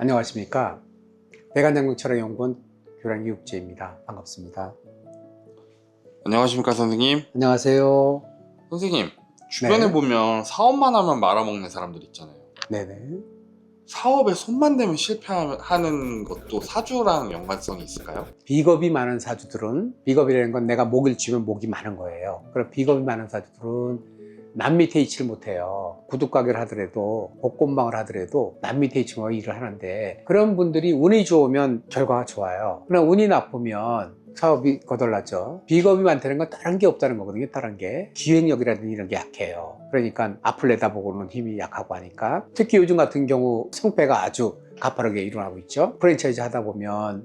안녕하십니까. 대관장군철학연구원 교량기 육재입니다. 반갑습니다. 안녕하십니까 선생님. 안녕하세요. 선생님 주변에 네. 보면 사업만 하면 말아먹는 사람들 있잖아요. 네네. 사업에 손만 대면 실패하는 것도 사주랑 연관성이 있을까요? 비겁이 많은 사주들은 비겁이라는 건 내가 목을 쥐면 목이 많은 거예요. 그럼 비겁이 많은 사주들은 남 밑에 있지를 못해요. 구두가게를 하더라도 볶음방을 하더라도 남 밑에 있지만 일을 하는데 그런 분들이 운이 좋으면 결과가 좋아요. 그러나 운이 나쁘면 사업이 거덜나죠. 비겁이 많다는 건 다른 게 없다는 거거든요. 다른 게 기획력이라든지 이런 게 약해요. 그러니까 앞을 내다보고는 힘이 약하고 하니까 특히 요즘 같은 경우 성패가 아주 가파르게 일어나고 있죠. 프랜차이즈 하다 보면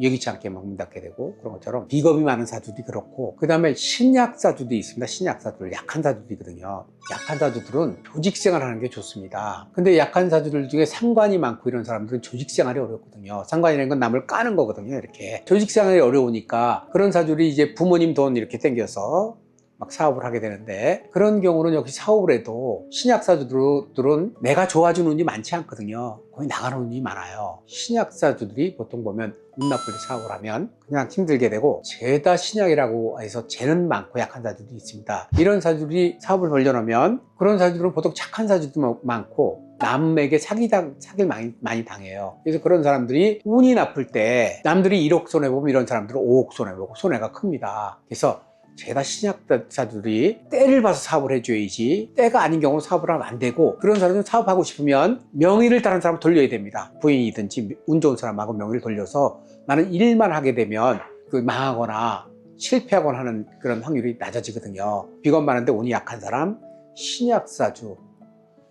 예기치 않게 막 문 닫게 되고 그런 것처럼 비겁이 많은 사주들이 그렇고 그 다음에 신약 사주도 있습니다. 신약 사주들 약한 사주들이거든요. 약한 사주들은 조직 생활하는 게 좋습니다. 근데 약한 사주들 중에 상관이 많고 이런 사람들은 조직 생활이 어렵거든요. 상관이라는 건 남을 까는 거거든요. 이렇게 조직 생활이 어려우니까 그런 사주들이 이제 부모님 돈 이렇게 땡겨서 막 사업을 하게 되는데 그런 경우는 역시 사업을 해도 신약사주들은 내가 좋아지는 운이 많지 않거든요 거의 나가는 운이 많아요 신약사주들이 보통 보면 운때 사업을 하면 그냥 힘들게 되고 죄다 신약이라고 해서 죄는 많고 약한 사주들이 있습니다 이런 사주들이 사업을 벌려놓으면 그런 사주들은 보통 착한 사주도 많고 남에게 사기당, 사기를 많이, 많이 당해요. 그래서 그런 사람들이 운이 나쁠 때 남들이 1억 손해보면 이런 사람들은 5억 손해보고 손해가 큽니다. 그래서 죄다 신약사들이 때를 봐서 사업을 해줘야지 때가 아닌 경우는 사업을 하면 안 되고 그런 사람은 사업하고 싶으면 명의를 다른 사람 돌려야 됩니다. 부인이든지 운 좋은 사람하고 명의를 돌려서 나는 일만 하게 되면 그 망하거나 실패하거나 하는 그런 확률이 낮아지거든요. 비건 많은데 운이 약한 사람 신약사주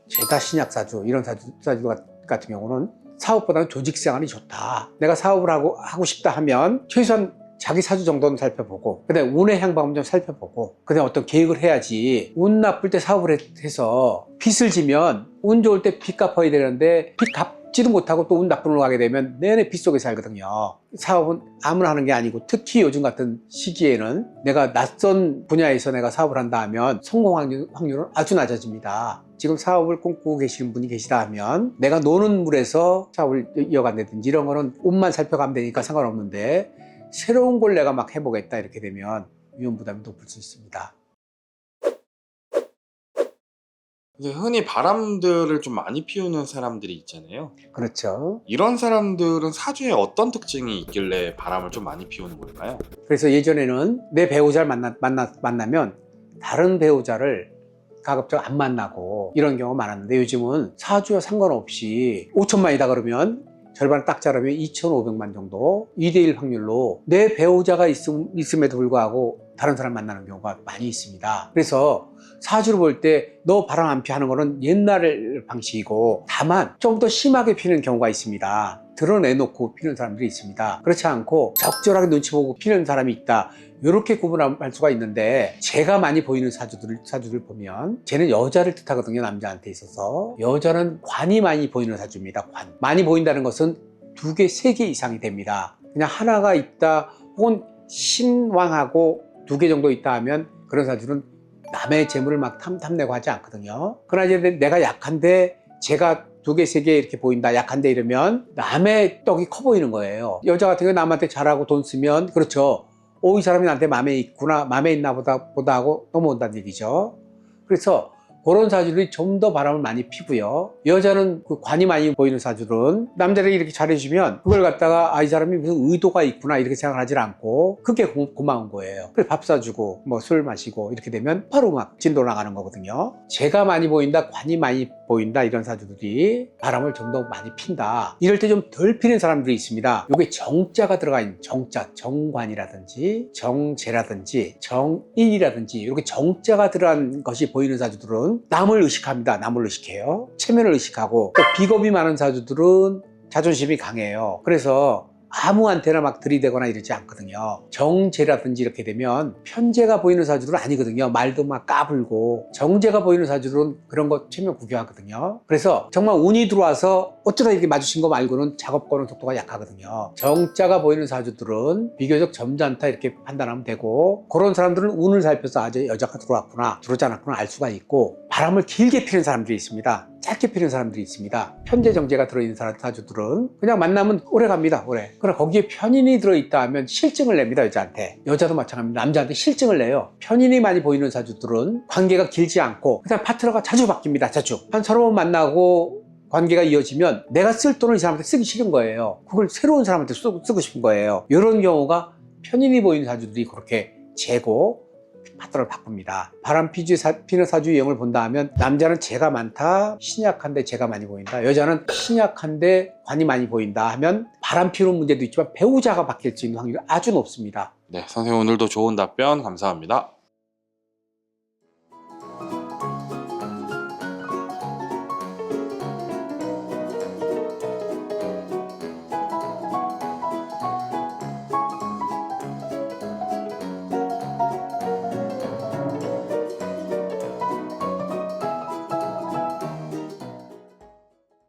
죄다 신약사주 이런 사주, 사주 같은 경우는 사업보다는 조직 생활이 좋다. 내가 사업을 하고, 하고 싶다 하면 최소한 자기 사주 정도는 살펴보고 그다음에 운의 향방을 좀 살펴보고 그다음에 어떤 계획을 해야지. 운 나쁠 때 사업을 해- 해서 빚을 지면 운 좋을 때 빚 갚아야 되는데 빚 갚지도 못하고 또 운 나쁜 으로 가게 되면 내내 빚 속에 살거든요. 사업은 아무나 하는 게 아니고 특히 요즘 같은 시기에는 내가 낯선 분야에서 내가 사업을 한다 하면 성공 확률, 확률은 아주 낮아집니다. 지금 사업을 꿈꾸고 계시는 분이 계시다 하면 내가 노는 물에서 사업을 이어간다든지 이런 거는 운만 살펴가면 되니까 상관없는데 새로운 걸 내가 막 해보겠다 이렇게 되면 위험 부담이 높을 수 있습니다. 이제 흔히 바람들을 좀 많이 피우는 사람들이 있잖아요. 그렇죠. 이런 사람들은 사주에 어떤 특징이 있길래 바람을 좀 많이 피우는 걸까요? 그래서 예전에는 내 배우자를 만나, 만나, 만나면 다른 배우자를 가급적 안 만나고 이런 경우가 많았는데 요즘은 사주와 상관없이 5천만이다 그러면 절반을 딱 자르면 2,500만 정도 2대1 확률로 내 배우자가 있음, 있음에도 불구하고 다른 사람 만나는 경우가 많이 있습니다. 그래서 사주를 볼 때 너 바람 안 피 하는 거는 옛날 방식이고 다만 좀 더 심하게 피는 경우가 있습니다. 드러내놓고 피는 사람들이 있습니다. 그렇지 않고 적절하게 눈치 보고 피는 사람이 있다. 이렇게 구분할 수가 있는데 제가 많이 보이는 사주들 사주들 보면 쟤는 여자를 뜻하거든요 남자한테 있어서 여자는 관이 많이 보이는 사주입니다 관 많이 보인다는 것은 두 개 세 개 이상이 됩니다 그냥 하나가 있다 혹은 신왕하고 두 개 정도 있다 하면 그런 사주는 남의 재물을 막 탐, 탐내고 하지 않거든요 그러나 이제 내가 약한데 제가 두 개, 세 개 이렇게 보인다. 약한데 이러면 남의 떡이 커 보이는 거예요. 여자 같은 경우 남한테 잘하고 돈 쓰면 그렇죠. 오, 이 사람이 나한테 마음에 있구나, 마음에 있나 보다, 보다 하고 넘어온다는 얘기죠. 그래서 그런 사주들이 좀 더 바람을 많이 피고요. 여자는 그 관이 많이 보이는 사주들은 남자에게 이렇게 잘해주면 그걸 갖다가 아, 이 사람이 무슨 의도가 있구나 이렇게 생각하지 않고 그게 고, 고마운 거예요. 그래 밥 사주고 뭐 술 마시고 이렇게 되면 바로 막 진도 나가는 거거든요. 제가 많이 보인다, 관이 많이 보인다 이런 사주들이 바람을 좀 더 많이 핀다. 이럴 때 좀 덜 피는 사람들이 있습니다. 이게 정자가 들어가 있는 정자, 정관이라든지 정제라든지 정인이라든지 이렇게 정자가 들어간 것이 보이는 사주들은 남을 의식합니다. 남을 의식해요. 체면을 의식하고 또 비겁이 많은 사주들은 자존심이 강해요. 그래서 아무한테나 막 들이대거나 이러지 않거든요. 정제라든지 이렇게 되면 편제가 보이는 사주들은 아니거든요. 말도 막 까불고 정제가 보이는 사주들은 그런 거 체면 구겨하거든요. 그래서 정말 운이 들어와서 어쩌다 이렇게 마주친 거 말고는 작업 거는 속도가 약하거든요. 정자가 보이는 사주들은 비교적 점잖다 이렇게 판단하면 되고 그런 사람들은 운을 살펴서 아주 여자가 들어왔구나 들어오지 않았구나 알 수가 있고 바람을 길게 피는 사람들이 있습니다. 짧게 피는 사람들이 있습니다. 편제 정제가 들어있는 사주들은 그냥 만나면 오래 갑니다. 오래. 그러나 거기에 편인이 들어있다 하면 실증을 냅니다. 여자한테. 여자도 마찬가지입니다. 남자한테 실증을 내요. 편인이 많이 보이는 사주들은 관계가 길지 않고 그냥 파트너가 자주 바뀝니다. 자주. 한 서너 번 만나고 관계가 이어지면 내가 쓸 돈을 이 사람한테 쓰기 싫은 거예요. 그걸 새로운 사람한테 쓰고 싶은 거예요. 이런 경우가 편인이 보이는 사주들이 그렇게 재고 파트너를 바꿉니다. 바람 피주 사, 피는 사주 유형을 본다 하면 남자는 재가 많다, 신약한데 재가 많이 보인다. 여자는 신약한데 관이 많이 보인다 하면 바람 피는 문제도 있지만 배우자가 바뀔 수 있는 확률이 아주 높습니다. 네, 선생님 오늘도 좋은 답변 감사합니다.